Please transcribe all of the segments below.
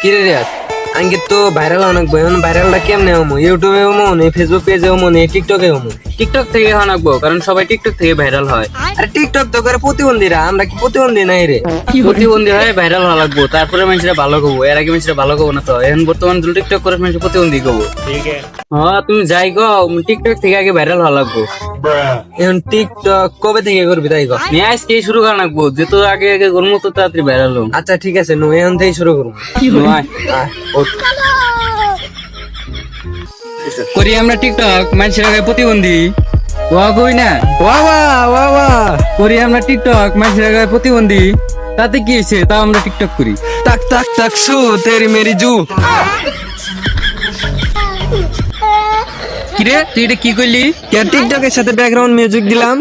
কিরে রে আঙ্কে তো ভাইরাল অনেক বই এখন ভাইরালটা কেমনে হমু? ইউটিউবে হমু নে ফেসবুক পেজে হমু নে টিকটকে হমু। টিকটক থেকে হানাকবো কারণ সবাই টিকটক থেকে ভাইরাল হয়। আরে টিকটক তো করে প্রতিবন্ধীরা আমরা কি প্রতিবন্ধী নাই রে? প্রতিবন্ধী হয় ভাইরাল হওয়া লাগবো তারপরে মানুষরা ভালো কবো এর আগে মানুষরা ভালো কবো না তো এখন বর্তমান তুমি টিকটক করে মানুষ প্রতিবন্ধী কবো হ্যাঁ তুমি যাই গো টিকটক থেকে আগে ভাইরাল হওয়া লাগবো। এখন টিকটক কবে থেকে করবি তাই কর? নিয়ে আজকে শুরু করা লাগবো? যেহেতু আগে আগে গরম তো তাড়াতাড়ি ভাইরাল আচ্ছা ঠিক আছে নো এখন থেকে শুরু করব। করি আমরা টিকটক মানুষের আগে প্রতিবন্ধী। ওয়া কই না? বাবা বাবা করি আমরা টিকটক মানুষের আগে প্রতিবন্ধী। তাতে কি হয়েছে? তাও আমরা টিকটক করি। তাক তাক তাক সু তেরি মেরি জু। কিরে তুই এটা কি করলি? কে টিকটকের সাথে ব্যাকগ্রাউন্ড মিউজিক দিলাম?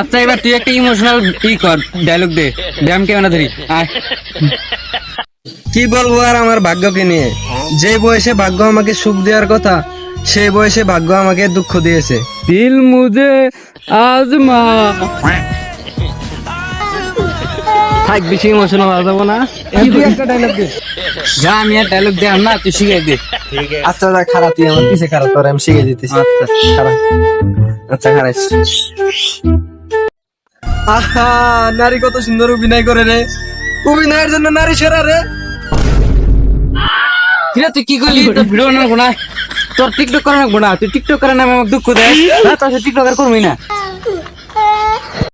আচ্ছা এবার তুই একটা ইমোশনাল ই কর ডায়লগ দে। ব্যায়াম কেমন ধরি আয়। কি বলব আর আমার ভাগ্যকে নিয়ে? যে বয়সে ভাগ্য আমাকে সুখ দেওয়ার কথা সে বয়সে ভাগ্য আমাকে দুঃখ দিয়েছে। দিল মুজে আজমা। থাক বেশি ইমোশনাল হওয়া যাব না। একটা ডায়লগ দে। যা আমি আর ডায়লগ দে না তুই শিখাই দে। আচ্ছা যা খারাপ তুই আমার পিছে খারাপ তোর আমি শিখে দিতেছি। আচ্ছা। খারাপ। আচ্ছা খারাপ। আহা নারী কত সুন্দর অভিনয় করে রে। অভিনয়ের জন্য নারী সেরা রে। কিরে তুই কি করলি? তোর ভিডিও না? গোনা তোর টিকটক করা না? গোনা তুই টিকটক করে নামে আমাকে দুঃখ দেয়। না তোর টিকটক আর করবি না?